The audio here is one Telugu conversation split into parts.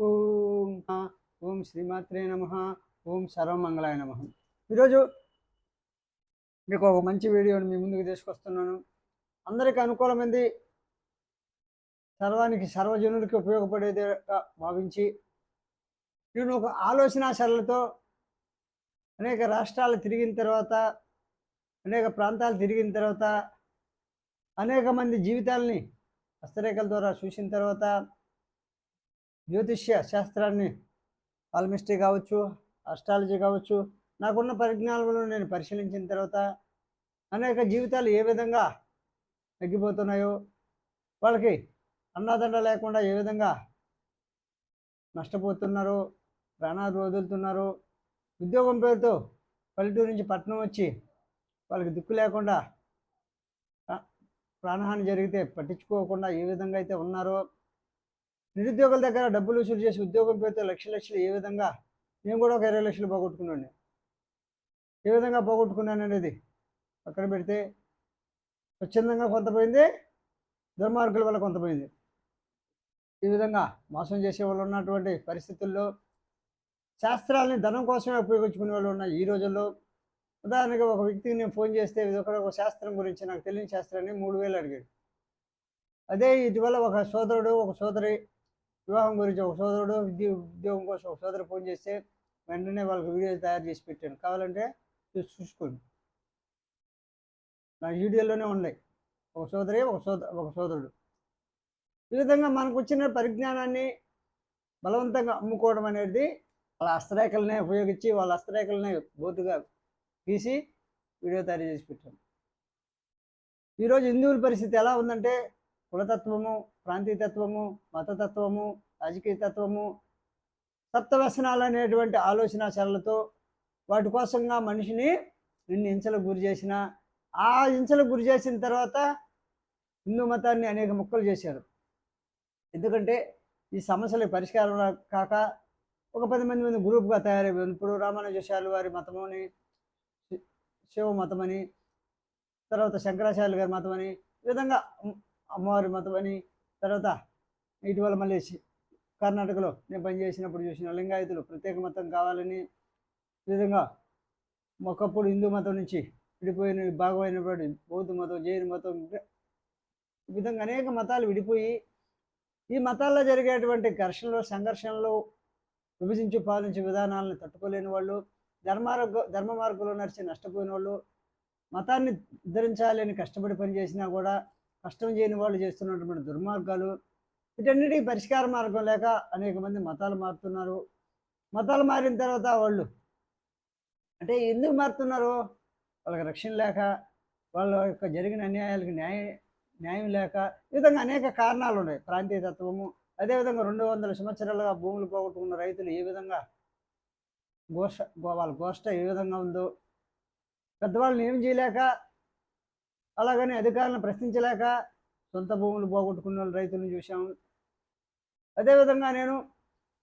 ఓం ఓం శ్రీమాత్రే నమ ఓం సర్వమంగళాయ నమ. ఈరోజు మీకు ఒక మంచి వీడియోని మీ ముందుకు తీసుకొస్తున్నాను. అందరికీ అనుకూలమైంది. సర్వానికి సర్వజనులకి ఉపయోగపడేదిగా భావించి నేను ఒక ఆలోచన సరళతో అనేక రాష్ట్రాలు తిరిగిన తర్వాత అనేక ప్రాంతాలు తిరిగిన తర్వాత అనేక మంది జీవితాల్ని హస్తరేఖల ద్వారా చూసిన తర్వాత జ్యోతిష్య శాస్త్రాన్ని పాల్మిస్ట్రీ కావచ్చు అస్ట్రాలజీ కావచ్చు నాకున్న పరిజ్ఞానంలో నేను పరిశీలించిన తర్వాత అనేక జీవితాలు ఏ విధంగా తగ్గిపోతున్నాయో వాళ్ళకి అన్నాదండ లేకుండా ఏ విధంగా నష్టపోతున్నారో ప్రాణాలు వదులుతున్నారో ఉద్యోగం పేరుతో పల్లెటూరు నుంచి పట్టణం వచ్చి వాళ్ళకి దిక్కు లేకుండా ప్రాణహాని జరిగితే పట్టించుకోకుండా ఏ విధంగా అయితే ఉన్నారో నిరుద్యోగుల దగ్గర డబ్బులు వసూలు చేసి ఉద్యోగం పేరుతో లక్ష లక్షలు ఏ విధంగా? నేను కూడా ఒక ఇరవై లక్షలు పోగొట్టుకున్నాను. ఏ విధంగా పోగొట్టుకున్నాను అనేది పక్కన పెడితే స్వచ్ఛందంగా కొంత పోయింది దుర్మార్గుల వల్ల కొంత పోయింది. ఈ విధంగా మోసం చేసే వాళ్ళు ఉన్నటువంటి పరిస్థితుల్లో శాస్త్రాలని ధనం కోసమే ఉపయోగించుకునే వాళ్ళు ఉన్నాయి ఈ రోజుల్లో ఉదాహరణకి ఒక వ్యక్తికి నేను ఫోన్ చేస్తే ఇది ఒక ఒక శాస్త్రం గురించి నాకు తెలియని శాస్త్రాన్ని మూడు వేలు అడిగాడు. అదే ఇటీవల ఒక సోదరుడు ఒక సోదరి వివాహం గురించి ఒక సోదరుడు ఉద్యో ఉద్యోగం కోసం ఒక సోదరు ఫోన్ చేస్తే వెంటనే వాళ్ళకి వీడియో తయారు చేసి పెట్టాను కావాలంటే చూసి చూసుకోండి. నా వీడియోలోనే ఉన్నాయి. ఒక సోదరి ఒక సోద ఒక సోదరుడు. ఈ విధంగా మనకు వచ్చిన పరిజ్ఞానాన్ని బలవంతంగా అమ్ముకోవడం అనేది వాళ్ళ హస్తరేఖలనే ఉపయోగించి వాళ్ళ హస్తరేఖలనే బోతుగా తీసి వీడియో తయారు చేసి పెట్టాను ఈరోజు హిందువుల పరిస్థితి ఎలా ఉందంటే కులతత్వము ప్రాంతీయతత్వము మతతత్వము రాజకీయ తత్వము సప్తవ్యసనాలు అనేటువంటి ఆలోచన చర్యలతో వాటి కోసంగా మనిషిని ఎన్ని హింసలకు గురి చేసిన ఆ హింసలకు గురి చేసిన తర్వాత హిందూ మతాన్ని అనేక ముక్కలు చేశారు. ఎందుకంటే ఈ సమస్యలకు పరిష్కారం కాక ఒక పది మంది మంది గ్రూప్గా తయారైపోయింది ఇప్పుడు రామానుజశాలు వారి మతమని శివ మతమని తర్వాత శంకరాచార్యులు గారి మతమని ఈ విధంగా అమ్మవారి మతమని తర్వాత ఇటీవల మళ్ళీ కర్ణాటకలో నేను పనిచేసినప్పుడు చూసిన లింగాయతులు ప్రత్యేక మతం కావాలని ఈ విధంగా ఒకప్పుడు హిందూ మతం నుంచి విడిపోయిన భాగమైనటువంటి బౌద్ధ మతం జైన మతం ఈ విధంగా అనేక మతాలు విడిపోయి ఈ మతాల్లో జరిగేటువంటి ఘర్షణలో సంఘర్షణలు విభజించి పాలించే విధానాలను తట్టుకోలేని వాళ్ళు ధర్మార్గ ధర్మ మార్గంలో నడిచి నష్టపోయిన వాళ్ళు మతాన్ని ధరించాలని కష్టపడి పనిచేసినా కూడా కష్టం చేయని వాళ్ళు చేస్తున్నటువంటి దుర్మార్గాలు వీటన్నిటికీ పరిష్కార మార్గం లేక అనేక మంది మతాలు మారుతున్నారు. మతాలు మారిన తర్వాత వాళ్ళు అంటే ఎందుకు మారుతున్నారు? వాళ్ళకి రక్షణ లేక వాళ్ళ యొక్క జరిగిన అన్యాయాలకు న్యాయ న్యాయం లేక ఈ విధంగా అనేక కారణాలు ఉన్నాయి. ప్రాంతీయ తత్వము అదేవిధంగా రెండు వందల సంవత్సరాలుగా భూములు పోగొట్టుకున్న రైతులు ఏ విధంగా గోష్ట వాళ్ళ గోష్ట ఏ విధంగా ఉందో పెద్దవాళ్ళని ఏం చేయలేక అలాగని అధికారులను ప్రశ్నించలేక సొంత భూములు పోగొట్టుకున్న వాళ్ళు రైతులను చూశాము. అదేవిధంగా నేను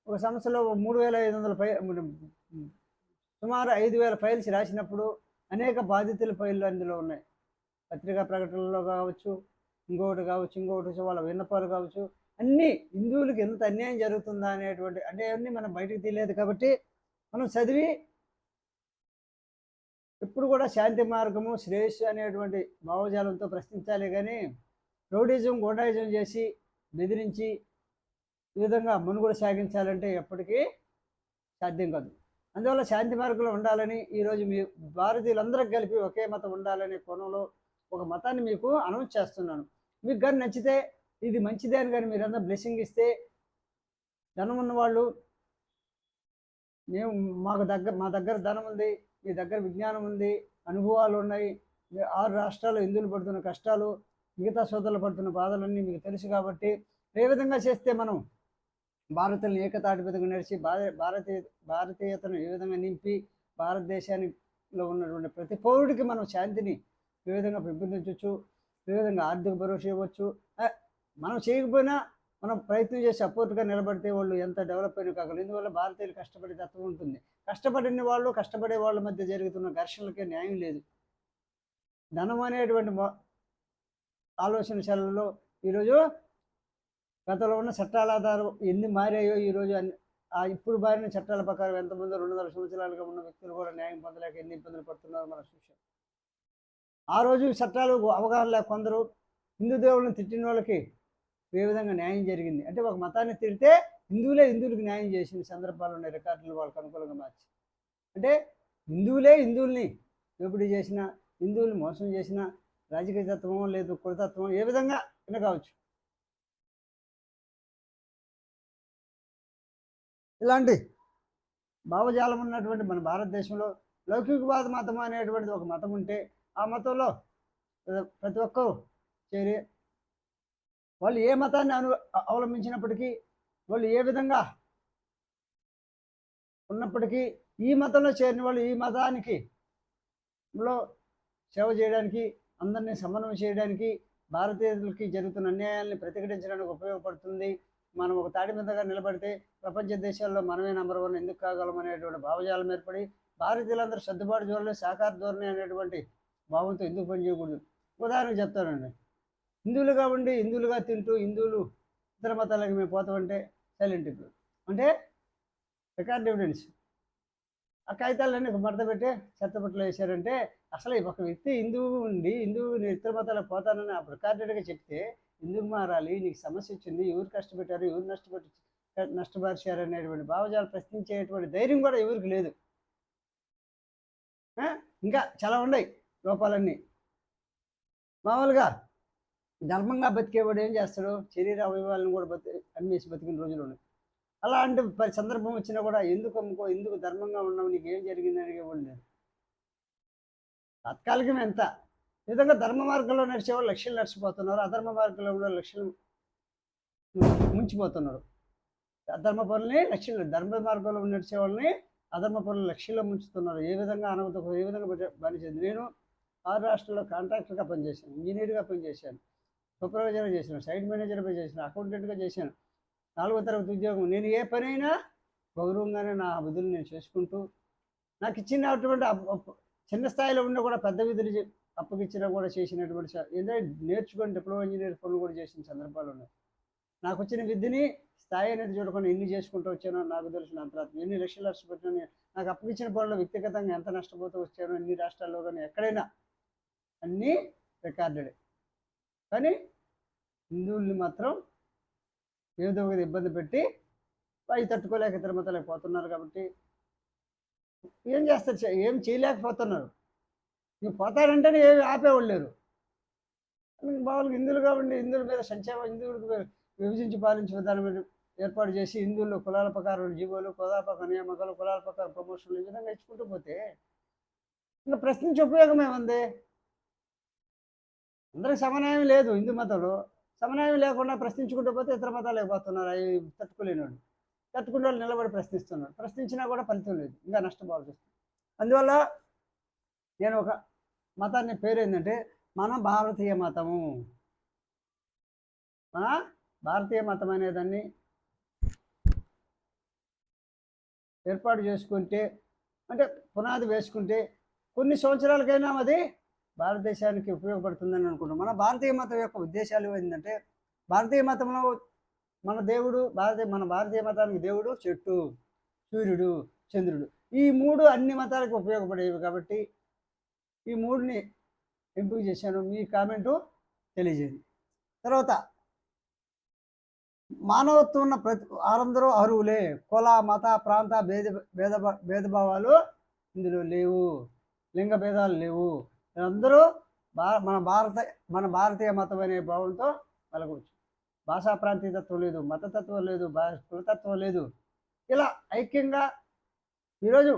ఒక సంస్థలో మూడు వేల ఐదు వందల ఫై సుమారు ఐదు వేల ఫైల్స్ రాసినప్పుడు అనేక బాధితుల ఫైళ్ళు అందులో ఉన్నాయి. పత్రికా ప్రకటనలో కావచ్చు ఇంకొకటి కావచ్చు ఇంకొకటి వాళ్ళ విన్నపాలు కావచ్చు. అన్నీ హిందువులకు ఎంత అన్యాయం జరుగుతుందా అనేటువంటి అంటే అన్నీ మనం బయటకు తీయలేదు కాబట్టి మనం చదివి ఎప్పుడు కూడా శాంతి మార్గము శ్రేయస్సు అనేటువంటి భావజాలంతో ప్రశ్నించాలి కానీ రౌడీజం గోడాయిజం చేసి బెదిరించి ఈ విధంగా మనుగడ సాగించాలంటే ఎప్పటికీ సాధ్యం కాదు. అందువల్ల శాంతి మార్గంలో ఉండాలని ఈరోజు మీ భారతీయులందరూ కలిపి ఒకే మతం ఉండాలనే కోణంలో ఒక మతాన్ని మీకు అనౌన్స్ చేస్తున్నాను. మీకు కానీ నచ్చితే ఇది మంచిదే అని కానీ మీరందరూ బ్లెస్సింగ్ ఇస్తే ధనం ఉన్నవాళ్ళు మేము మాకు దగ్గర మా దగ్గర ధనం ఉంది మీ దగ్గర విజ్ఞానం ఉంది అనుభవాలు ఉన్నాయి ఆరు రాష్ట్రాలు హిందువులు పడుతున్న కష్టాలు మిగతా సోదరులు పడుతున్న బాధలన్నీ మీకు తెలుసు కాబట్టి ఏ విధంగా చేస్తే మనం భారతులను ఏకతాటి నడిచి భారతీయ భారతీయతను ఏ విధంగా నింపి భారతదేశానిలో ఉన్నటువంటి ప్రతి పౌరుడికి మనం శాంతిని ఏ విధంగా పెంపొందించవచ్చు ఏ విధంగా ఆర్థిక భరోసా ఇవ్వచ్చు మనం చేయకపోయినా మనం ప్రయత్నం చేసి సపోర్ట్గా నిలబడితే వాళ్ళు ఎంత డెవలప్ అయినా కాగలరు ఇందువల్ల భారతీయులు కష్టపడే తత్వం ఉంటుంది. కష్టపడిన వాళ్ళు కష్టపడే వాళ్ళ మధ్య జరుగుతున్న ఘర్షణలకే న్యాయం లేదు. ధనం అనేటువంటి ఆలోచన శైలిలో ఈరోజు గతంలో ఉన్న చట్టాల ఆధారం ఎన్ని మారాయో ఈరోజు అన్ని ఆ ఇప్పుడు మారిన చట్టాల ప్రకారం ఎంతమంది రెండు వందల సంవత్సరాలుగా ఉన్న వ్యక్తులు కూడా న్యాయం పొందలేక ఎన్ని ఇబ్బందులు పడుతున్నారో మనం చూసాం ఆ రోజు చట్టాలు అవగాహన లేక కొందరు హిందూ దేవుళ్ళని తిట్టిన వాళ్ళకి ఏ విధంగా న్యాయం జరిగింది? అంటే ఒక మతాన్ని తిడితే హిందువులే హిందువులకు న్యాయం చేసిన సందర్భాలు ఉన్నాయి రికార్డులు వాళ్ళకి అనుకూలంగా మార్చి. అంటే హిందువులే హిందువుల్ని దోపిడీ చేసిన హిందువుల్ని మోసం చేసిన రాజకీయ తత్వమో లేదు కులతత్వం ఏ విధంగా అయినా కావచ్చు. ఇలాంటి భావజాలం ఉన్నటువంటి మన భారతదేశంలో లౌకికవాద మతం అనేటువంటిది ఒక మతం ఉంటే ఆ మతంలో ప్ర- ప్రతి ఒక్కరు చేరి వాళ్ళు ఏ మతాన్ని అను అవలంబించినప్పటికీ వాళ్ళు ఏ విధంగా ఉన్నప్పటికీ ఈ మతంలో చేరిన వాళ్ళు ఈ మతానికి లో సేవ చేయడానికి అందరినీ సమన్వయం చేయడానికి భారతీయులకి జరుగుతున్న అన్యాయాన్ని ప్రతిఘటించడానికి ఉపయోగపడుతుంది. మనం ఒక తాడి మీదగా నిలబడితే ప్రపంచ దేశాల్లో మనమే నంబర్ వన్ ఎందుకు కాగలం అనేటువంటి భావజాలం ఏర్పడి భారతీయులందరూ సర్దుబాటు ధోరణి సహకార ధోరణి అనేటువంటి భావంతో ఎందుకు పనిచేయకూడదు ఉదాహరణకు చెప్తానండి. హిందువులుగా ఉండి హిందువులుగా తింటూ హిందువులు ఇతర మతాలకు మేము పోతామంటే సైలెంట్ ఇప్పుడు. అంటే రికార్డ్ ఎవిడెన్స్. ఆ కాగితాలన్నీ ఒక మడత పెట్టి చెత్తపట్లో వేశారంటే అసలు ఒక వ్యక్తి హిందువు ఉండి హిందువు నేను ఇతర మతాలకు పోతానని ఆ రికార్డెడ్గా చెప్తే ఎందుకు మారాలి? నీకు సమస్య వచ్చింది ఎవరు కష్టపెట్టారు ఎవరు నష్టపెట్టి నష్టపరిచారు అనేటువంటి భావజాలు ప్రశ్నించేటువంటి ధైర్యం కూడా ఎవరికి లేదు. ఇంకా చాలా ఉన్నాయి లోపాలన్నీ. మామూలుగా ధర్మంగా బతికేవాడు ఏం చేస్తాడు? శరీర అవయవాలను కూడా బతి అమ్మేసి బతికిన రోజులు ఉన్నాయి. అలాంటి పరి సందర్భం వచ్చినా కూడా ఎందుకు అమ్ముకో ఎందుకు ధర్మంగా ఉన్నావు? నీకు ఏం జరిగింది అడిగేవాడు లేదు తాత్కాలికం ఎంత? విధంగా ధర్మ మార్గంలో నడిచేవాళ్ళు లక్ష్యం నడిచిపోతున్నారు. అధర్మ మార్గంలో కూడా లక్ష్యం ముంచిపోతున్నారు. అధర్మ పనులని లక్ష్యాలు ధర్మ మార్గంలో నడిచే వాళ్ళని అధర్మ పనులు లక్ష్యంలో ముంచుతున్నారు. ఏ విధంగా అనవత ఏ విధంగా పనిచేసింది నేను ఆరు రాష్ట్రంలో కాంట్రాక్టర్గా పనిచేశాను ఇంజనీర్గా పనిచేశాను. సూపర్వైజర్గా చేశాను సైట్ మేనేజర్గా చేశాను అకౌంటెంట్గా చేశాను. నాలుగో తరగతి ఉద్యోగం. నేను ఏ పనైనా గౌరవంగానే నా విధులు నేను చేసుకుంటూ నాకు ఇచ్చినటువంటి అటువంటి చిన్న స్థాయిలో ఉన్న కూడా పెద్ద విధులు అప్పగిచ్చినా కూడా చేసినటువంటి స- ఏంటంటే నేర్చుకొని డిప్లొమా ఇంజనీర్ పనులు కూడా చేసిన సందర్భాలు ఉన్నాయి. నాకు వచ్చిన విద్యని స్థాయి అనేది చూడకుండా ఎన్ని చేసుకుంటూ వచ్చానో నాకు తెలిసిన అంతరాత్మ. ఎన్ని లక్షలు నష్టపెట్టాను నాకు అప్పగించిన పనులు వ్యక్తిగతంగా ఎంత నష్టపోతూ వచ్చానో ఎన్ని రాష్ట్రాల్లో కానీ ఎక్కడైనా అన్నీ రికార్డెడ్. కానీ హిందువుల్ని మాత్రం ఏదో ఒక ఇబ్బంది పెట్టి అవి తట్టుకోలేక ఇతర మతాలకు పోతున్నారు కాబట్టి ఏం చేస్తారు ఏం చేయలేకపోతున్నారు. నువ్వు పోతాడంటేనే ఏమి ఆపేవాళ్ళు లేరు మామూలుగా హిందువులు కాబట్టి హిందువుల మీద సంక్షేమ హిందువులకు విభజించి పాలించే విధానం మీద ఏర్పాటు చేసి హిందువులు కులాల ప్రకారం జీవోలు కులాల ప్రకారం నియామకాలు కులాల ప్రకారం ప్రమోషన్లు ఈ విధంగా ఇచ్చుకుంటూ పోతే ఇంకా ప్రశ్నించే ఉపయోగం ఏముంది? అందరికి సమన్వయం లేదు హిందూ మతంలో. సమన్వయం లేకుండా ప్రశ్నించుకుంటూ పోతే ఇతర మతాలు అయిపోతున్నారు అవి తట్టుకోలేని వాళ్ళు. తట్టుకునే వాళ్ళు నిలబడి ప్రశ్నిస్తున్నారు. ప్రశ్నించినా కూడా ఫలితం లేదు ఇంకా నష్టపోవాల్సి వస్తుంది. అందువల్ల నేను ఒక మతాన్ని పేరు ఏంటంటే మన భారతీయ మతము. మన భారతీయ మతం అనేదాన్ని ఏర్పాటు చేసుకుంటే అంటే పునాది వేసుకుంటే కొన్ని సంవత్సరాలకైనా అది భారతదేశానికి ఉపయోగపడుతుందని అనుకుంటాం మన భారతీయ మతం యొక్క ఉద్దేశాలు ఏంటంటే భారతీయ మతంలో మన దేవుడు భారతీయ మన భారతీయ మతానికి దేవుడు చెట్టు సూర్యుడు చంద్రుడు. ఈ మూడు అన్ని మతాలకు ఉపయోగపడేవి కాబట్టి ఈ మూడుని ఎంపిక చేశాను. మీ కామెంటు తెలియజేయండి. తర్వాత మానవత్వం ఉన్న ప్రతి వారందరూ అరువులే కుల మత ప్రాంత భేద భేద భేదభావాలు ఇందులో లేవు. లింగ భేదాలు లేవు. అందరూ భా మన భారత మన భారతీయ మతం అనే భావంతో వెలగవచ్చు భాషా ప్రాంతీయతత్వం లేదు మతతత్వం లేదు కులతత్వం లేదు. ఇలా ఐక్యంగా ఈరోజు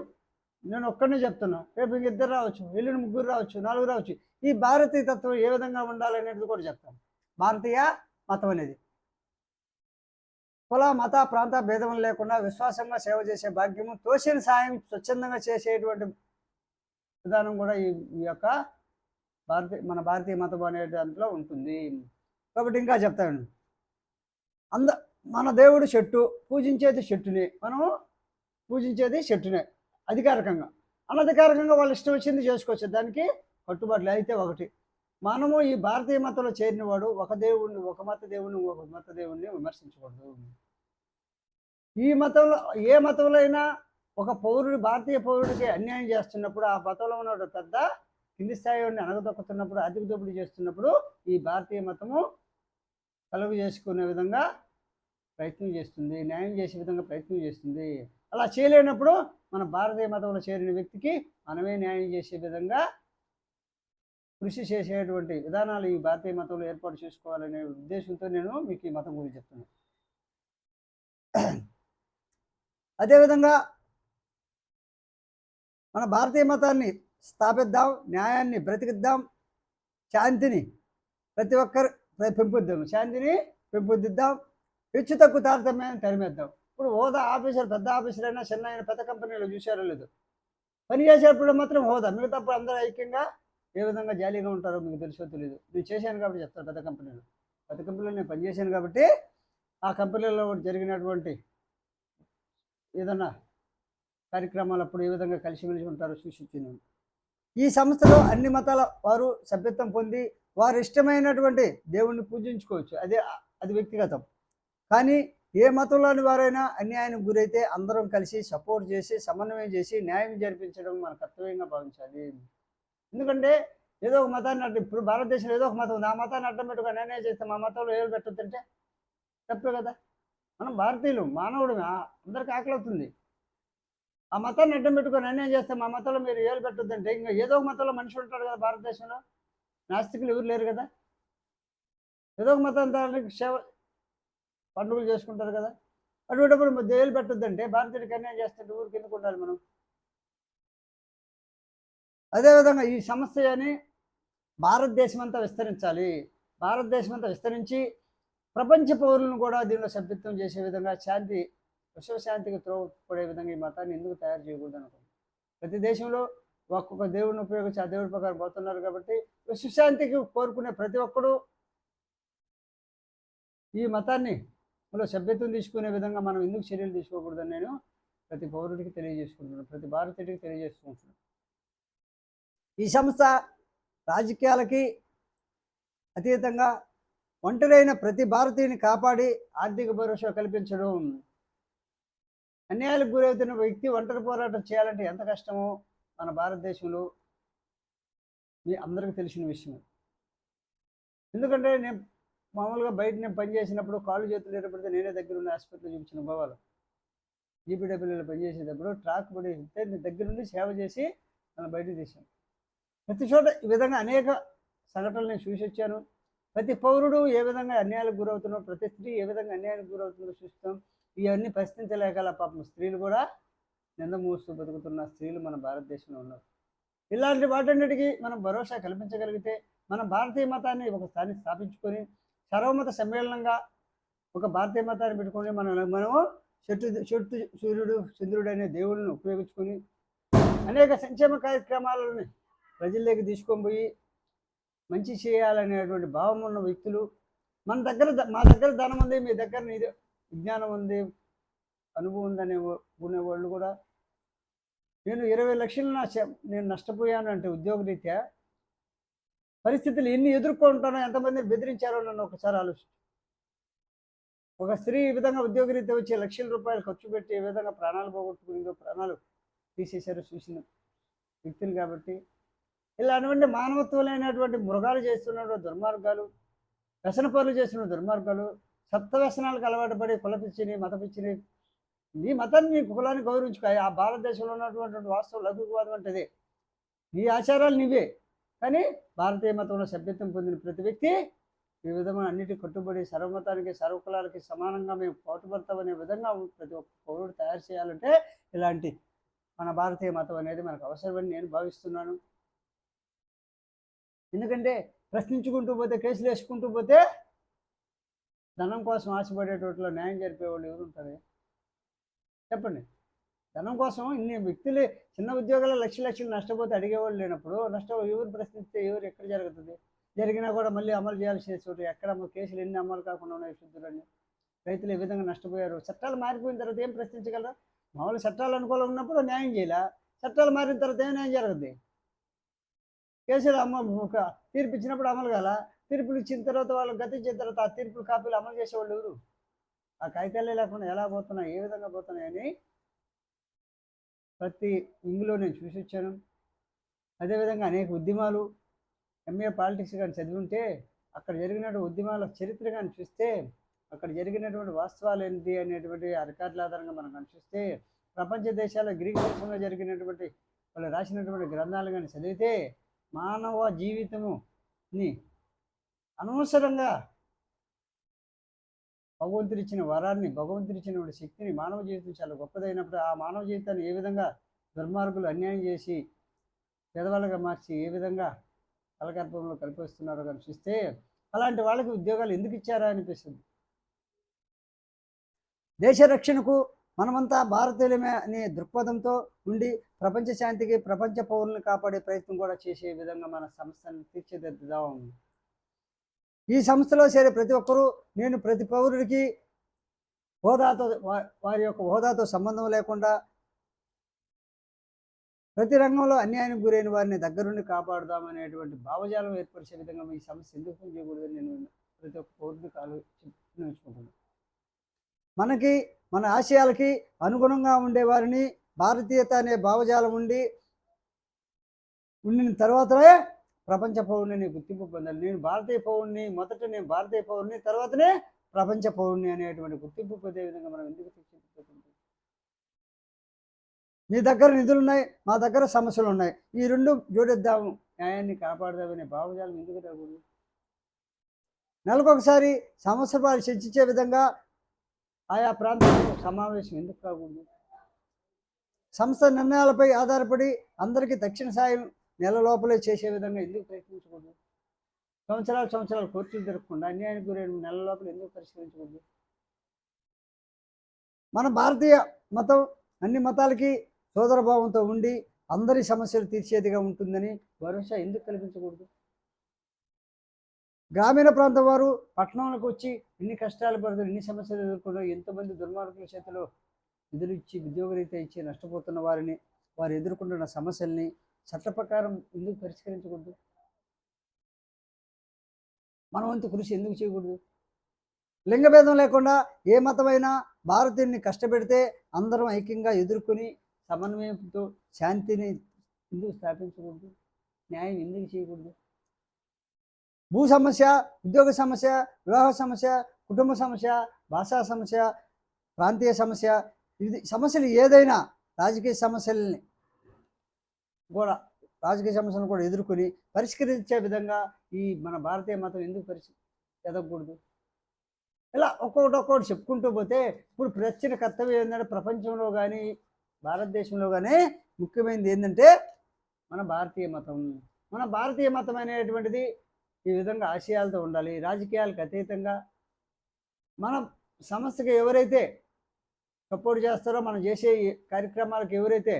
నేను ఒక్కడిని చెప్తున్నా. రేపు ఇంక ఇద్దరు రావచ్చు ఎల్లుండి ముగ్గురు రావచ్చు నాలుగు రావచ్చు. ఈ భారతీయ తత్వం ఏ విధంగా ఉండాలనేది కూడా చెప్తాను. భారతీయ మతం అనేది. కుల మత ప్రాంత భేదం లేకుండా విశ్వాసంగా సేవ చేసే భాగ్యము తోసిన సాయం స్వచ్ఛందంగా చేసేటువంటి విధానం కూడా ఈ ఈ యొక్క భారతీయ మన భారతీయ మతం అనే దాంట్లో ఉంటుంది. కాబట్టి ఇంకా చెప్తాను. అంద మన దేవుడు చెట్టు పూజించేది చెట్టునే. మనం పూజించేది చెట్టునే. అధికారికంగా. అనధికారికంగా వాళ్ళు ఇష్టం వచ్చింది చేసుకోవచ్చు. దానికి కట్టుబాట్లు అయితే ఒకటి. మనము ఈ భారతీయ మతంలో చేరినవాడు ఒక దేవుణ్ణి ఒక మత దేవుణ్ణి ఒక మత దేవుణ్ణి విమర్శించకూడదు. ఈ మతంలో ఏ మతంలో అయినా ఒక పౌరుడు భారతీయ పౌరుడికి అన్యాయం చేస్తున్నప్పుడు ఆ మతంలో ఉన్న పెద్ద కింది స్థాయి వాడిని అణగదొక్కుతున్నప్పుడు అధిక దోపిడీ చేస్తున్నప్పుడు ఈ భారతీయ మతము కలుగు చేసుకునే విధంగా ప్రయత్నం చేస్తుంది న్యాయం చేసే విధంగా ప్రయత్నం చేస్తుంది. అలా చేయలేనప్పుడు మన భారతీయ మతంలో చేరిన వ్యక్తికి మనమే న్యాయం చేసే విధంగా కృషి చేసేటువంటి విధానాలు ఈ భారతీయ మతంలో ఏర్పాటు చేసుకోవాలనే ఉద్దేశంతో నేను మీకు ఈ మతం గురించి చెప్తున్నాను. అదేవిధంగా మన భారతీయ మతాన్ని స్థాపిద్దాం న్యాయాన్ని బ్రతికిద్దాం శాంతిని ప్రతి ఒక్కరు పెంపొద్దాం శాంతిని పెంపొందిద్దాం హెచ్చు తక్కువ తారతమ్యాన్ని తరిమేద్దాం. ఇప్పుడు హోదా ఆఫీసర్ పెద్ద ఆఫీసర్ అయినా చిన్న అయినా పెద్ద కంపెనీలో చూసారో లేదు. పని చేసేటప్పుడు మాత్రం హోదా. మిగతాప్పుడు అందరూ ఐక్యంగా ఏ విధంగా జాలీగా ఉంటారో మీకు తెలుసో తెలియదు నేను చేశాను కాబట్టి చెప్తాను పెద్ద కంపెనీలో. పెద్ద కంపెనీలో నేను పనిచేశాను కాబట్టి ఆ కంపెనీలో జరిగినటువంటి ఏదన్నా కార్యక్రమాలు అప్పుడు ఏ విధంగా కలిసిమెలిసి ఉంటారో చూసి ఈ సంస్థలో అన్ని మతాల వారు సభ్యత్వం పొంది వారు ఇష్టమైనటువంటి దేవుణ్ణి పూజించుకోవచ్చు. అదే అది వ్యక్తిగతం. కానీ ఏ మతంలోని వారైనా అన్యాయానికి గురైతే అందరం కలిసి సపోర్ట్ చేసి సమన్వయం చేసి న్యాయం జరిపించడం మన కర్తవ్యంగా భావించాలి. ఎందుకంటే ఏదో ఒక మతాన్ని అడ్డం ఇప్పుడు భారతదేశంలో ఏదో ఒక మతం ఉంది. ఆ మతాన్ని అడ్డం పెట్టుకుని నిర్ణయం చేస్తే మా మతంలో ఏళ్ళు పెట్టొద్దంటే? తప్పే కదా? మనం భారతీయులు మానవుడు అందరికి ఆకలి అవుతుంది ఆ మతాన్ని అడ్డం పెట్టుకొని అన్యాయం చేస్తే మా మతంలో మీరు ఏలు పెట్టొద్దంటే ఇంకా ఏదో ఒక మతంలో మనిషి ఉంటాడు కదా భారతదేశంలో. నాస్తికులు ఎవరు లేరు కదా. ఏదో ఒక మతం దానికి సేవ పండుగలు చేసుకుంటారు కదా. అటువంటిప్పుడు మరి ఏళ్ళు పెట్టొద్దంటే భారతీయుడికి అన్యాయం చేస్తుంటే ఊరికి ఎందుకు ఉండాలి మనం? అదేవిధంగా ఈ సమస్యని భారతదేశం అంతా విస్తరించాలి. భారతదేశం అంతా విస్తరించి ప్రపంచ పౌరులను కూడా దీనిలో సభ్యత్వం చేసే విధంగా శాంతి విశ్వశాంతికి త్రోవపడే విధంగా ఈ మతాన్ని ఎందుకు తయారు చేయకూడదు అనుకుంటున్నాను ప్రతి దేశంలో ఒక్కొక్క దేవుడిని ఉపయోగించి ఆ దేవుడి ప్రకారం పోతున్నారు కాబట్టి విశ్వశాంతికి కోరుకునే ప్రతి ఒక్కడు ఈ మతాన్ని మనలో సభ్యత్వం తీసుకునే విధంగా మనం ఎందుకు చర్యలు తీసుకోకూడదని నేను ప్రతి పౌరుడికి తెలియజేసుకుంటున్నాను ప్రతి భారతీయుడికి తెలియజేసుకుంటున్నాను. ఈ సంస్థ రాజకీయాలకి అతీతంగా ఒంటరైన ప్రతి భారతీయుని కాపాడి ఆర్థిక భరోసా కల్పించడం అన్యాయాలకు గురవుతున్న వ్యక్తి ఒంటరి పోరాటం చేయాలంటే ఎంత కష్టమో మన భారతదేశంలో మీ అందరికీ తెలిసిన విషయం ఎందుకంటే నేను మామూలుగా బయట నేను పని చేసినప్పుడు కాళ్ళు చేతులు ఏర్పడితే నేనే దగ్గర ఉన్న హాస్పిటల్లో చూపించిన భావాలు జీపీడబ్ల్యూలో పనిచేసేటప్పుడు ట్రాక్ పడి నేను దగ్గర నుండి సేవ చేసి మనం బయటకు తీసాం ప్రతి చోట ఈ విధంగా అనేక సంఘటనలు నేను చూసి వచ్చాను. ప్రతి పౌరుడు ఏ విధంగా అన్యాయాలకు గురవుతున్నాడో ప్రతి స్త్రీ ఏ విధంగా అన్యాయానికి గురవుతుందో చూస్తాం. ఇవన్నీ ప్రశ్నించలేక పాపం. స్త్రీలు కూడా నింద మూస్తూ బతుకుతున్న స్త్రీలు మన భారతదేశంలో ఉన్నారు. ఇలాంటి వాటన్నిటికీ మనం భరోసా కల్పించగలిగితే మన భారతీయ మతాన్ని ఒక స్థాన్ని స్థాపించుకొని సర్వమత సమ్మేళనంగా ఒక భారతీయ మతాన్ని పెట్టుకొని మనం మనము చెట్టు చెట్టు సూర్యుడు చంద్రుడు అనే దేవుళ్ళని ఉపయోగించుకొని అనేక సంక్షేమ కార్యక్రమాలను ప్రజల్లోకి తీసుకొని పోయి మంచి చేయాలనేటువంటి భావం ఉన్న వ్యక్తులు మన దగ్గర మా దగ్గర ధనం ఉంది మీ దగ్గర నీది విజ్ఞానం ఉంది అనుభవం ఉందనే ఉనే వాళ్ళు కూడా నేను ఇరవై లక్షలు నా నేను నష్టపోయాను అంటే ఉద్యోగరీత్యా పరిస్థితులు ఎన్ని ఎదుర్కొంటానో ఎంతమందిని బెదిరించారో నన్ను ఒకసారి ఆలోచించు. ఒక స్త్రీ ఈ విధంగా ఉద్యోగరీత్యా వచ్చి లక్షల రూపాయలు ఖర్చు పెట్టి ఏ విధంగా ప్రాణాలు పోగొట్టుకుందో ప్రాణాలు తీసేశారో చూసిన వ్యక్తులు కాబట్టి. ఇలాంటి మానవత్వమైనటువంటి మృగాలు చేస్తున్న దుర్మార్గాలు వ్యసన పనులు చేస్తున్న దుర్మార్గాలు సత్త వ్యసనాలకు అలవాటు పడి కులపిచ్చిని మతపిచ్చిని నీ మతాన్ని నీ కులాన్ని గౌరవించుకో. ఆ భారతదేశంలో ఉన్నటువంటి వాస్తవం లఘువాదం అంటే నీ ఆచారాలు నీవే. కానీ భారతీయ మతంలో సభ్యత్వం పొందిన ప్రతి వ్యక్తి ఈ విధమైన అన్నిటి కట్టుబడి సర్వమతానికి సర్వకులాలకి సమానంగా మేము పాటుపడతామనే విధంగా ప్రతి ఒక్క పౌరుడు తయారు చేయాలంటే ఇలాంటి మన భారతీయ మతం అనేది మనకు అవసరమని నేను భావిస్తున్నాను. ఎందుకంటే ప్రశ్నించుకుంటూ పోతే కేసులు వేసుకుంటూ పోతే ధనం కోసం ఆశపడేటోట్లో న్యాయం జరిపేవాళ్ళు ఎవరు ఉంటారు? చెప్పండి. ధనం కోసం ఇన్ని వ్యక్తులు చిన్న ఉద్యోగాలు లక్ష లక్షలు నష్టపోతే అడిగేవాళ్ళు లేనప్పుడు నష్టం ఎవరు ప్రశ్నిస్తే ఎవరు ఎక్కడ జరుగుతుంది? జరిగినా కూడా మళ్ళీ అమలు చేయాల్సిన చోటు ఎక్కడ? కేసులు ఎన్ని అమలు కాకుండా ఉన్నాయి శుద్ధులని. రైతులు ఏ విధంగా నష్టపోయారు? చట్టాలు మారిపోయిన తర్వాత ఏం ప్రశ్నించగలరా? మామూలు చట్టాలు అనుకూలం ఉన్నప్పుడు న్యాయం చేయాల? చట్టాలు మారిన తర్వాత ఏం న్యాయం జరుగుతుంది కేసులు అమ్మ ఒక తీర్పు ఇచ్చినప్పుడు అమలు కాల? తీర్పులు ఇచ్చిన తర్వాత వాళ్ళు గతించిన తర్వాత ఆ తీర్పులు కాపీలు అమలు చేసేవాళ్ళు ఎవరు? ఆ కాగితాలే లేకుండా ఎలా పోతున్నాయి? ఏ విధంగా పోతున్నాయని ప్రతి ఇంగులో నేను చూసి వచ్చాను. అదేవిధంగా అనేక ఉద్యమాలు ఎంఏ పాలిటిక్స్ కానీ చదివి ఉంటే అక్కడ జరిగినటువంటి ఉద్యమాల చరిత్ర కానీ చూస్తే అక్కడ జరిగినటువంటి వాస్తవాలు ఏంటి అనేటువంటి రికార్డుల ఆధారంగా మనం కనిపిస్తే చూస్తే ప్రపంచ దేశాల గ్రీక్ దేశంలో జరిగినటువంటి వాళ్ళు రాసినటువంటి గ్రంథాలు కానీ చదివితే మానవ జీవితముని అనవసరంగా భగవంతుడు ఇచ్చిన వరాన్ని భగవంతుడు ఇచ్చిన శక్తిని మానవ జీవితం చాలా గొప్పదైనప్పుడు ఆ మానవ జీవితాన్ని ఏ విధంగా దుర్మార్గులు అన్యాయం చేసి పేదవాళ్ళగా మార్చి ఏ విధంగా కలకల్పంలో కల్పిస్తున్నారో కానీ చూస్తే అలాంటి వాళ్ళకి ఉద్యోగాలు ఎందుకు ఇచ్చారా అనిపిస్తుంది. దేశ రక్షణకు మనమంతా భారతీయులమే అనే దృక్పథంతో ఉండి ప్రపంచ శాంతికి ప్రపంచ పౌరులను కాపాడే ప్రయత్నం కూడా చేసే విధంగా మన సంస్థను తీర్చిదిద్దాం. ఈ సంస్థలో చేరే ప్రతి ఒక్కరూ నేను ప్రతి పౌరుడికి హోదాతో వారి యొక్క హోదాతో సంబంధం లేకుండా ప్రతి రంగంలో అన్యాయానికి గురైన వారిని దగ్గరుండి కాపాడుదామనేటువంటి భావజాలం ఏర్పరిచే విధంగా ఈ సమస్య ఎందుకు చేయకూడదని నేను ప్రతి ఒక్క పౌరుడికి ఆలోచించుకుంటున్నాను మనకి మన ఆశయాలకి అనుగుణంగా ఉండే వారిని భారతీయత అనే భావజాలం ఉండి ఉండిన తర్వాతనే ప్రపంచ పౌరుని గుర్తింపు పొందాలి. నేను భారతీయ పౌరుని మొదట నేను భారతీయ పౌరుని తర్వాతనే ప్రపంచ పౌరుని అనేటువంటి గుర్తింపు పొందే విధంగా మనం ఎందుకు శిక్షించబోతుంది మీ దగ్గర నిధులు ఉన్నాయి మా దగ్గర సమస్యలు ఉన్నాయి ఈ రెండు జోడిద్దాము. న్యాయాన్ని కాపాడదామనే భావజాలం ఎందుకు రాకూడదు? నెలకొకసారి సమస్య చర్చించే విధంగా ఆయా ప్రాంతాల్లో సమావేశం ఎందుకు కాకూడదు? సంస్థ నిర్ణయాలపై ఆధారపడి అందరికీ దక్షిణ సాయం నెల లోపలే చేసే విధంగా ఎందుకు ప్రయత్నించకూడదు? సంవత్సరాలు సంవత్సరాలు కోర్టులు తిరగకుండా అన్యాయానికి గురైన నెల లోపల ఎందుకు పరిష్కరించకూడదు? మన భారతీయ మతం అన్ని మతాలకి సోదరభావంతో ఉండి అందరి సమస్యలు తీర్చేదిగా ఉంటుందని భరోసా ఎందుకు కల్పించకూడదు? గ్రామీణ ప్రాంతం వారు పట్టణంలోకి వచ్చి ఎన్ని కష్టాలు పడుతూ ఎన్ని సమస్యలు ఎదుర్కొన్నారు ఎంతోమంది దుర్మార్గుల చేతిలో నిధులు ఇచ్చి ఉద్యోగరీత్యా ఇచ్చి నష్టపోతున్న వారిని వారు ఎదుర్కొంటున్న సమస్యల్ని చట్ట ప్రకారం ఎందుకు పరిష్కరించకూడదు. మన వంతు కృషి ఎందుకు చేయకూడదు? లింగభేదం లేకుండా ఏ మతమైనా భారతీయుని కష్టపెడితే అందరం ఐక్యంగా ఎదుర్కొని సమన్వయంతో శాంతిని ఎందుకు స్థాపించకూడదు. న్యాయం ఎందుకు చేయకూడదు? భూ సమస్య ఉద్యోగ సమస్య వివాహ సమస్య కుటుంబ సమస్య భాషా సమస్య ప్రాంతీయ సమస్య ఇది సమస్యలు ఏదైనా రాజకీయ సమస్యల్ని కూడా రాజకీయ సమస్యలను కూడా ఎదుర్కొని పరిష్కరించే విధంగా ఈ మన భారతీయ మతం ఎందుకు పరిష్ ఎదగకూడదు? ఇలా ఒక్కొక్కటి ఒక్కొక్కటి చెప్పుకుంటూ పోతే ఇప్పుడు ప్రశ్న కర్తవ్యం ఏంటంటే ప్రపంచంలో కానీ భారతదేశంలో కానీ ముఖ్యమైనది ఏంటంటే మన భారతీయ మతం. మన భారతీయ మతం అనేటువంటిది ఈ విధంగా ఆశయాలతో ఉండాలి రాజకీయాలకు అతీతంగా. మన సంస్థకి ఎవరైతే సపోర్ట్ చేస్తారో మనం చేసే కార్యక్రమాలకు ఎవరైతే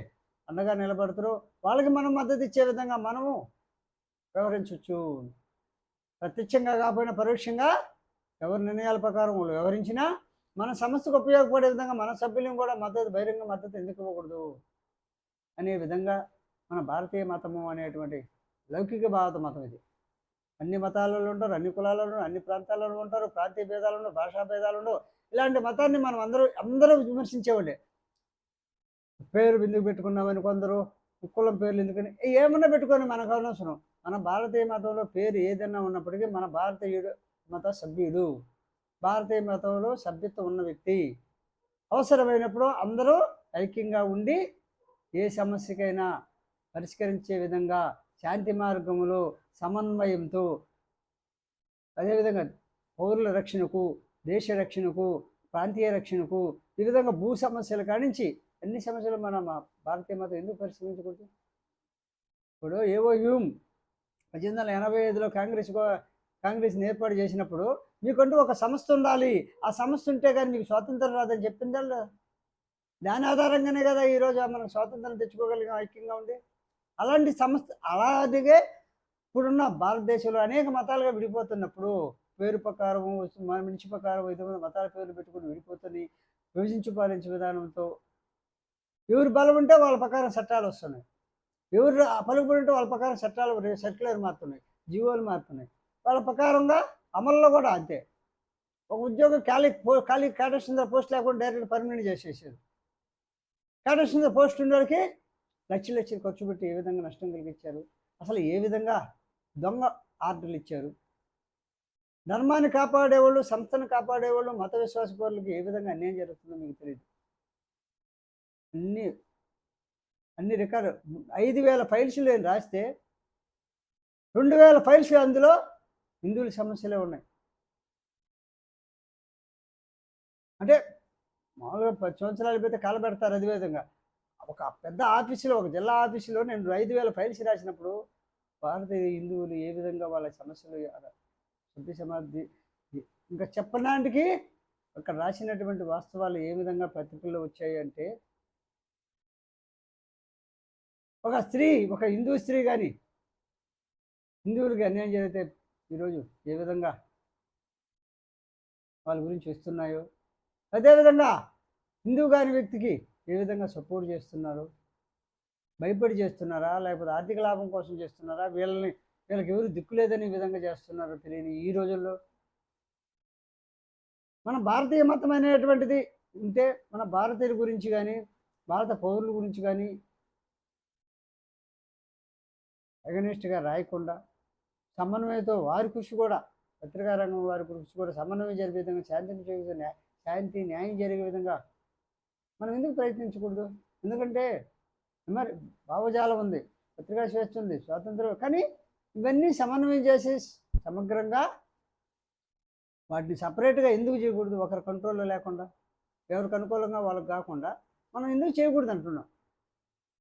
అండగా నిలబడతారో వాళ్ళకి మనం మద్దతు ఇచ్చే విధంగా మనము వ్యవహరించవచ్చు ప్రత్యక్షంగా కాకపోయినా పరోక్షంగా ఎవరి నిర్ణయాల ప్రకారం వాళ్ళు వ్యవహరించినా మన సంస్థకు ఉపయోగపడే విధంగా మన సభ్యులను కూడా మద్దతు బహిరంగ మద్దతు ఎందుకు ఇవ్వకూడదు అనే విధంగా మన భారతీయ మతము అనేటువంటి లౌకిక భారత మతం ఇది. అన్ని మతాలలో ఉంటారు అన్ని కులాలలో అన్ని ప్రాంతాలలో ఉంటారు ప్రాంతీయ భేదాలు ఉండవు భాషా భేదాలు ఉండవు. ఇలాంటి మతాన్ని మనం అందరూ అందరూ విమర్శించేవాళ్ళే. పేరు ఎందుకు పెట్టుకున్నామని కొందరు కులం పేర్లు ఎందుకని ఏమన్నా పెట్టుకొని మనకు అనవసరం. మన భారతీయ మతంలో పేరు ఏదైనా ఉన్నప్పటికీ మన భారతీయుడు మత సభ్యుడు. భారతీయ మతంలో సభ్యత్వం ఉన్న వ్యక్తి అవసరమైనప్పుడు అందరూ ఐక్యంగా ఉండి ఏ సమస్యకైనా పరిష్కరించే విధంగా శాంతి మార్గంలో సమన్వయంతో అదేవిధంగా పౌరుల రక్షణకు దేశ రక్షణకు ప్రాంతీయ రక్షణకు ఈ విధంగా భూ సమస్యల కానించి అన్ని సమస్యలు మన భారతీయ మతం ఎందుకు పరిష్కరించకూడదు? ఇప్పుడు ఏవో హ్యూమ్ పద్దెనిమిది వందల ఎనభై ఐదులో కాంగ్రెస్ కాంగ్రెస్ని ఏర్పాటు చేసినప్పుడు మీకంటూ ఒక సంస్థ ఉండాలి. ఆ సంస్థ ఉంటే కానీ మీకు స్వాతంత్రం రాదని చెప్పిందా దాని ఆధారంగానే కదా ఈరోజు మనం స్వాతంత్రం తెచ్చుకోగలిగాం ఐక్యంగా ఉంది అలాంటి సంస్థ అలాగే ఇప్పుడున్న భారతదేశంలో అనేక మతాలుగా విడిపోతున్నప్పుడు పేరు ప్రకారం మనిషి ప్రకారం ఇది మతాల పేర్లు పెట్టుకుని విడిపోతుంది విభజించి పాలించే విధానంతో ఎవరు బలం ఉంటే వాళ్ళ ప్రకారం చట్టాలు వస్తున్నాయి. ఎవరు పలుకుబడి ఉంటే వాళ్ళ ప్రకారం చట్టాలు రే- సర్క్యులర్ మారుతున్నాయి. జీవోలు మారుతున్నాయి. వాళ్ళ ప్రకారంగా అమల్లో కూడా అంతే. ఒక ఉద్యోగం ఖాళీ పో ఖాళీ కేటాయించిన పోస్ట్ లేకుండా డైరెక్ట్ పర్మనెంట్ చేసేసారు. కేటాయించిన పోస్ట్ ఉండేవారికి లక్షలు లక్షలు ఖర్చు పెట్టి ఏ విధంగా నష్టం కలిగించారు? అసలు ఏ విధంగా దొంగ ఆర్డర్లు ఇచ్చారు? ధర్మాన్ని కాపాడేవాళ్ళు సంస్థను కాపాడేవాళ్ళు మత విశ్వాస పౌరులకు ఏ విధంగా అన్యాయం జరుగుతుందో మీకు తెలియదు. అన్ని అన్ని రికార్డు ఐదు వేల ఫైల్స్ నేను రాస్తే రెండు వేల ఫైల్స్ అందులో హిందువుల సమస్యలే ఉన్నాయి. అంటే మామూలుగా పది సంవత్సరాలు పోతే కాలబెడతారు అదే విధంగా. ఒక పెద్ద ఆఫీసులో ఒక జిల్లా ఆఫీసులో నేను ఐదు వేల ఫైల్స్ రాసినప్పుడు భారతీయ హిందువులు ఏ విధంగా వాళ్ళ సమస్యలు సభ్య సమాధి ఇంకా చెప్పడానికి అక్కడ రాసినటువంటి వాస్తవాలు ఏ విధంగా పత్రికల్లో వచ్చాయి అంటే ఒక స్త్రీ ఒక హిందూ స్త్రీ కానీ హిందువులకి అన్యాయం జరిగితే ఈరోజు ఏ విధంగా వాళ్ళ గురించి వస్తున్నాయో? అదేవిధంగా హిందూ కాని వ్యక్తికి ఏ విధంగా సపోర్ట్ చేస్తున్నారు? భయపడి చేస్తున్నారా? లేకపోతే ఆర్థిక లాభం కోసం చేస్తున్నారా? వీళ్ళని వీళ్ళకి ఎవరు దిక్కులేదని విధంగా చేస్తున్నారో తెలియని ఈ రోజుల్లో? మన భారతీయ మతం అనేటువంటిది ఉంటే మన భారతీయుల గురించి కానీ భారత పౌరుల గురించి కానీ అగనిస్ట్గా రాయకుండా సమన్వయంతో వారి కృషి కూడా పత్రికా రంగం వారి కృషి కూడా సమన్వయం జరిగే విధంగా శాంతిని జరిగే శాంతి న్యాయం జరిగే విధంగా మనం ఎందుకు ప్రయత్నించకూడదు? ఎందుకంటే మరి భావజాలం ఉంది పత్రికా స్వేచ్ఛ ఉంది స్వాతంత్రం కానీ ఇవన్నీ సమన్వయం చేసి సమగ్రంగా వాటిని సపరేట్గా ఎందుకు చేయకూడదు? ఒకరి కంట్రోల్లో లేకుండా ఎవరికి అనుకూలంగా వాళ్ళకి కాకుండా మనం ఎందుకు చేయకూడదు అంటున్నాం?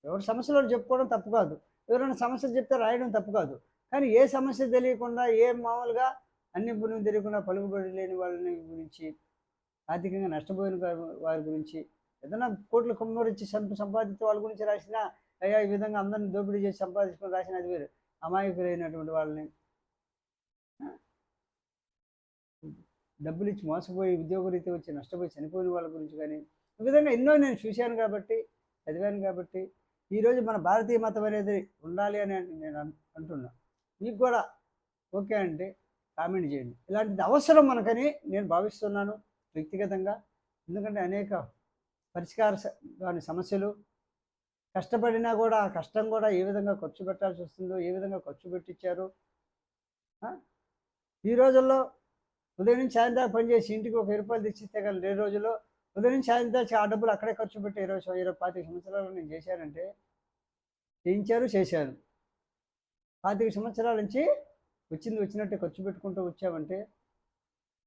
ఎవరి సమస్యలు చెప్పుకోవడం తప్పు కాదు. ఎవరైనా సమస్యలు చెప్తే రాయడం తప్పు కాదు. కానీ ఏ సమస్య తెలియకుండా ఏ మామూలుగా అన్ని గురించి తెలియకుండా పలుకుబడి లేని వాళ్ళని గురించి ఆర్థికంగా నష్టపోయిన వారి- వారి గురించి ఏదైనా కోట్ల కుమ్మరించి సంప సంపాదించే వాళ్ళ గురించి రాసినా అయ్యా ఈ విధంగా అందరిని దోపిడీ చేసి సంపాదించుకొని రాసిన అది వేరు. అమాయకులైనటువంటి వాళ్ళని డబ్బులు ఇచ్చి మోసపోయి ఉద్యోగరీత్యా వచ్చి నష్టపోయి చనిపోయిన వాళ్ళ గురించి కానీ ఈ విధంగా ఎన్నో నేను చూశాను కాబట్టి చదివాను కాబట్టి ఈరోజు మన భారతీయ మతం అనేది ఉండాలి అని నేను అన్- అంటున్నా. మీకు కూడా ఓకే అంటే కామెంట్ చేయండి. ఇలాంటిది అవసరం మనకని నేను భావిస్తున్నాను వ్యక్తిగతంగా. ఎందుకంటే అనేక పరిష్కార స- కాని సమస్యలు. కష్టపడినా కూడా ఆ కష్టం కూడా ఏ విధంగా ఖర్చు పెట్టాల్సి వస్తుందో ఏ విధంగా ఖర్చు పెట్టించారు ఈ రోజుల్లో ఉదయం నుంచి సాయంత్రం పనిచేసి ఇంటికి ఒక రూపాయలు తెచ్చిస్తే కానీ రెండు రోజుల్లో ఉదయం నుంచి సాయంత్రం ఆ డబ్బులు అక్కడే ఖర్చు పెట్టి ఇరవై ఇరవై పాతిక సంవత్సరాలు నేను చేశానంటే చేయించారు చేశాను పాతిక సంవత్సరాల నుంచి వచ్చింది వచ్చినట్టు ఖర్చు పెట్టుకుంటూ వచ్చామంటే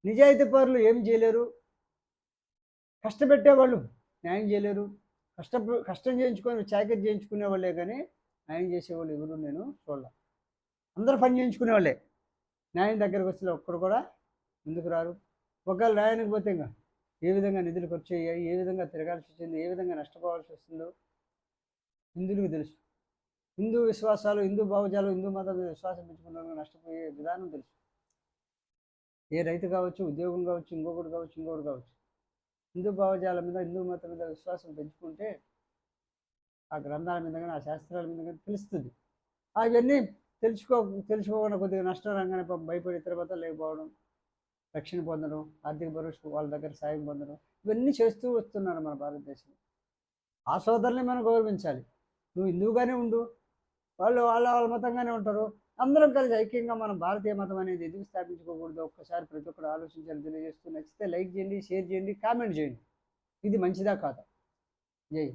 నిజాయితీ పరులు ఏం చేయలేరు. కష్టపెట్టేవాళ్ళు న్యాయం చేయలేరు. కష్ట కష్టం చేయించుకొని చాకరీ చేయించుకునే వాళ్ళే కానీ న్యాయం చేసేవాళ్ళు ఎవరు నేను చూడాల. అందరూ పని చేయించుకునే వాళ్ళే. న్యాయం దగ్గరకు వచ్చిన ఒక్కరు కూడా ముందుకు రారు. ఒకవేళ న్యాయానికి పోతే ఇంకా ఏ విధంగా నిధులు ఖర్చు అయ్యాయి ఏ విధంగా తిరగాల్సి వచ్చింది ఏ విధంగా నష్టపోవాల్సి వస్తుందో హిందువులకు తెలుసు. హిందూ విశ్వాసాలు హిందూ భావజాలు హిందూ మతం మీద విశ్వాసం పెంచుకున్న నష్టపోయే విధానం తెలుసు. ఏ రైతు కావచ్చు ఉద్యోగం కావచ్చు ఇంకొకటి కావచ్చు ఇంకొకటి కావచ్చు. హిందూ భావజాల మీద హిందూ మతం మీద విశ్వాసం పెంచుకుంటే ఆ గ్రంథాల మీద కానీ ఆ శాస్త్రాల మీద కానీ తెలుస్తుంది. అవన్నీ తెలుసుకో తెలుసుకోకుండా కొద్దిగా నష్టం రంగానే భయపడిన తర్వాత లేకపోవడం రక్షణ పొందడం ఆర్థిక భరోసా వాళ్ళ దగ్గర సాయం పొందడం ఇవన్నీ చేస్తూ వస్తున్నారు మన భారతదేశంలో. ఆ సోదరుని మనం గౌరవించాలి. నువ్వు హిందువుగానే ఉండు వాళ్ళు వాళ్ళ వాళ్ళ మతంగానే ఉంటారు. అందరం కలిసి ఐక్యంగా మనం భారతీయ మతం అనేది ఎందుకు స్థాపించుకోకూడదు? ఒక్కసారి ప్రతి ఒక్కరు ఆలోచించాలి తెలియజేస్తూ నచ్చితే లైక్ చేయండి షేర్ చేయండి కామెంట్ చేయండి. ఇది మంచిదా కాదా? జై